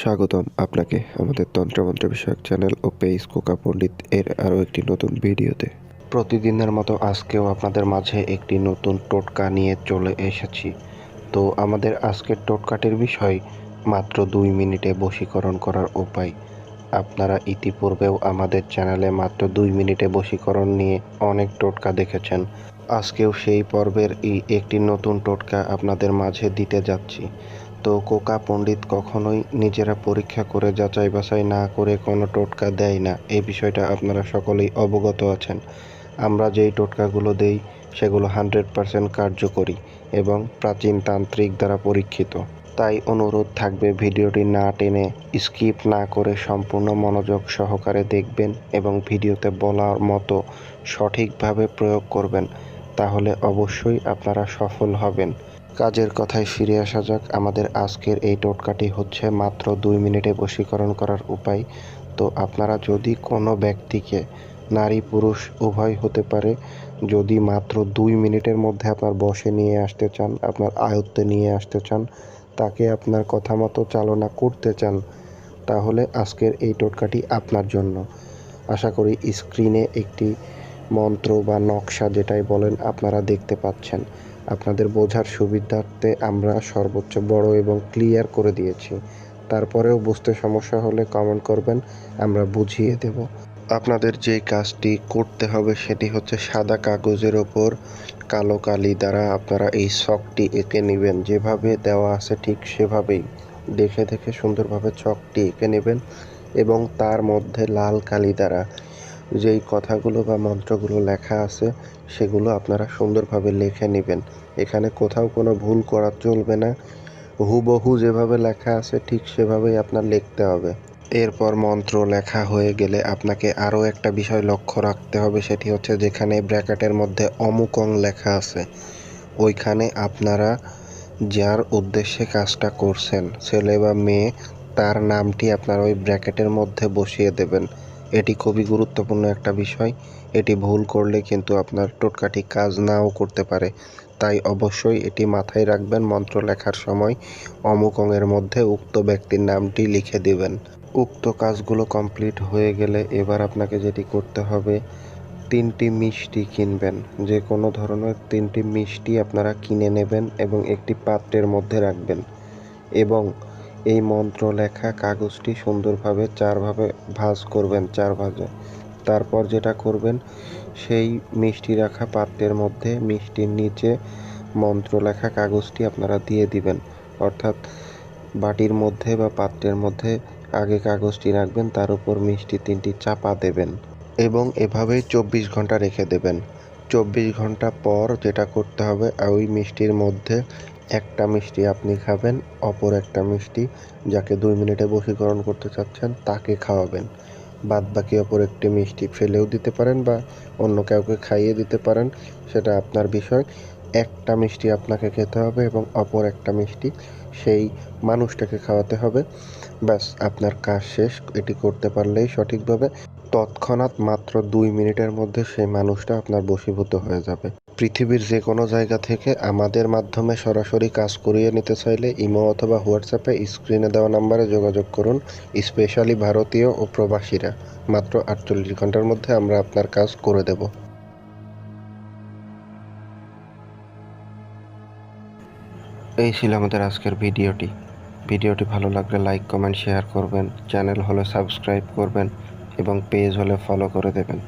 স্বাগতম আপনাকে আমাদের তন্ত্রমন্ত্র বিষয়ক চ্যানেল ও পেইস কোকা পণ্ডিত এর আরও একটি নতুন ভিডিওতে। প্রতিদিনের মতো আজকেও আপনাদের মাঝে একটি নতুন টোটকা নিয়ে চলে এসেছি। তো আমাদের আজকের টোটকাটির বিষয়, মাত্র দুই মিনিটে বশীকরণ করার উপায়। আপনারা ইতিপূর্বেও আমাদের চ্যানেলে মাত্র দুই মিনিটে বশীকরণ নিয়ে অনেক টোটকা দেখেছেন। আজকেও সেই পর্বের এই একটি নতুন টোটকা আপনাদের মাঝে দিতে যাচ্ছি। তো কোকা পণ্ডিত কখনোই নিজেরা পরীক্ষা করে যাচাই বাছাই না করে কোনো টোটকা দেয় না। এই বিষয়টা আপনারা সকলেই অবগত আছেন। আমরা যেই টোটকাগুলো দেই, সেগুলো হান্ড্রেড পারসেন্ট কার্যকরী এবং প্রাচীন তান্ত্রিক দ্বারা পরীক্ষিত। তাই অনুরোধ থাকবে ভিডিওটি না টেনে স্কিপ না করে সম্পূর্ণ মনোযোগ সহকারে দেখবেন এবং ভিডিওতে বলার মতো সঠিকভাবে প্রয়োগ করবেন, তাহলে অবশ্যই আপনারা সফল হবেন। কাজের কথায় ফিরে আসা যাক। আমাদের আজকের এই টোটকাটি হচ্ছে মাত্র দুই মিনিটে বশীকরণ করার উপায়। তো আপনারা যদি কোনো ব্যক্তিকে, নারী, পুরুষ, উভয় হতে পারে, যদি মাত্র দুই মিনিটের মধ্যে আপনার বসে নিয়ে আসতে চান, আপনার আয়ত্তে নিয়ে আসতে চান, তাকে আপনার কথা মতো চালনা করতে চান, তাহলে আজকের এই টোটকাটি আপনার জন্য। আশা করি স্ক্রিনে একটি মন্ত্র বা নকশা যেটাই বলেন আপনারা দেখতে পাচ্ছেন। আপনাদের বোঝার সুবিধার্থে আমরা সর্বোচ্চ বড় এবং ক্লিয়ার করে দিয়েছি। তারপরেও বুঝতে সমস্যা হলে কমেন্ট করবেন, আমরা বুঝিয়ে দেব। আপনাদের যে কাজটি করতে হবে সেটি হচ্ছে সাদা কাগজের ওপর কালো কালি দ্বারা আপনারা এই শকটি এঁকে নেবেন। যেভাবে দেওয়া আছে ঠিক সেভাবেই দেখে দেখে সুন্দরভাবে চকটি এঁকে নেবেন এবং তার মধ্যে লাল কালি দ্বারা যেই কথাগুলো বা মন্ত্রগুলো লেখা আছে সেগুলো আপনারা সুন্দরভাবে লিখে নেবেন। এখানে কোথাও কোনো ভুল করা চলবে না। হুবহু যেভাবে লেখা আছে ঠিক সেভাবেই আপনার লিখতে হবে। এরপর মন্ত্র লেখা হয়ে গেলে আপনাকে আরও একটা বিষয় লক্ষ্য রাখতে হবে, সেটি হচ্ছে যেখানে ব্র্যাকেটের মধ্যে অমুকং লেখা আছে, ওইখানে আপনারা যার উদ্দেশ্যে কাজটা করছেন, ছেলে বা মেয়ে, তার নামটি আপনার ওই ব্র্যাকেটের মধ্যে বসিয়ে দেবেন। এটি খুবই গুরুত্বপূর্ণ একটা বিষয়। এটি ভুল করলে কিন্তু আপনার টোটকাটি কাজ নাও করতে পারে। তাই অবশ্যই এটি মাথায় রাখবেন মন্ত্র লেখার সময়। অমুক অংয়ের মধ্যে উক্ত ব্যক্তির নামটি লিখে দেবেন। উক্ত কাজগুলো কমপ্লিট হয়ে গেলে এবার আপনাকে যেটি করতে হবে, তিনটি মিষ্টি কিনবেন। যে কোনো ধরনের তিনটি মিষ্টি আপনারা কিনে নেবেন এবং একটি পাত্রের মধ্যে রাখবেন। এবং এই মন্ত্র লেখা কাগজটি সুন্দরভাবে চারভাবে ভাঁজ করবেন চার ভাঁজে তারপর যেটা করবেন, সেই মিষ্টি রাখা পাত্রের মধ্যে মিষ্টির নিচে মন্ত্র লেখা কাগজটি আপনারা দিয়ে দিবেন। অর্থাৎ বাটির মধ্যে বা পাত্রের মধ্যে আগে কাগজটি রাখবেন, তার উপর মিষ্টি তিনটি চাপা দেবেন এবং এভাবেই চব্বিশ ঘণ্টা রেখে দেবেন। চব্বিশ ঘণ্টা পর যেটা করতে হবে, ওই মিষ্টির মধ্যে একটা মিষ্টি আপনি খাবেন, অপর একটা মিষ্টি যাকে দুই মিনিটে বশীকরণ করতে চাচ্ছেন তাকে খাওয়াবেন। বাদ বাকি অপর একটি মিষ্টি ফেলেও দিতে পারেন বা অন্য কাউকে খাইয়ে দিতে পারেন, সেটা আপনার বিষয়। একটা মিষ্টি আপনাকে খেতে হবে এবং অপর একটা মিষ্টি সেই মানুষটাকে খাওয়াতে হবে। ব্যাস, আপনার কাজ শেষ, এটি করতে পারলেই সঠিকভাবে। তৎক্ষণাৎ মাত্র দুই মিনিটের মধ্যে সেই মানুষটা আপনার বশীভূত হয়ে যাবে। পৃথিবীর যে কোনো জায়গা থেকে আমাদের মাধ্যমে সরাসরি কাজ করিয়ে নিতে চাইলে ইমো অথবা হোয়াটসঅ্যাপে স্ক্রিনে দেওয়া নাম্বারে যোগাযোগ করুন, স্পেশালি ভারতীয় ও প্রবাসীরা। মাত্র আটচল্লিশ ঘণ্টার মধ্যে আমরা আপনার কাজ করে দেব। এই ছিল আমাদের আজকের ভিডিওটি। ভিডিওটি ভালো লাগলে লাইক, কমেন্ট, শেয়ার করবেন। চ্যানেল হলে সাবস্ক্রাইব করবেন এবং পেজ হলে ফলো করে দেবেন।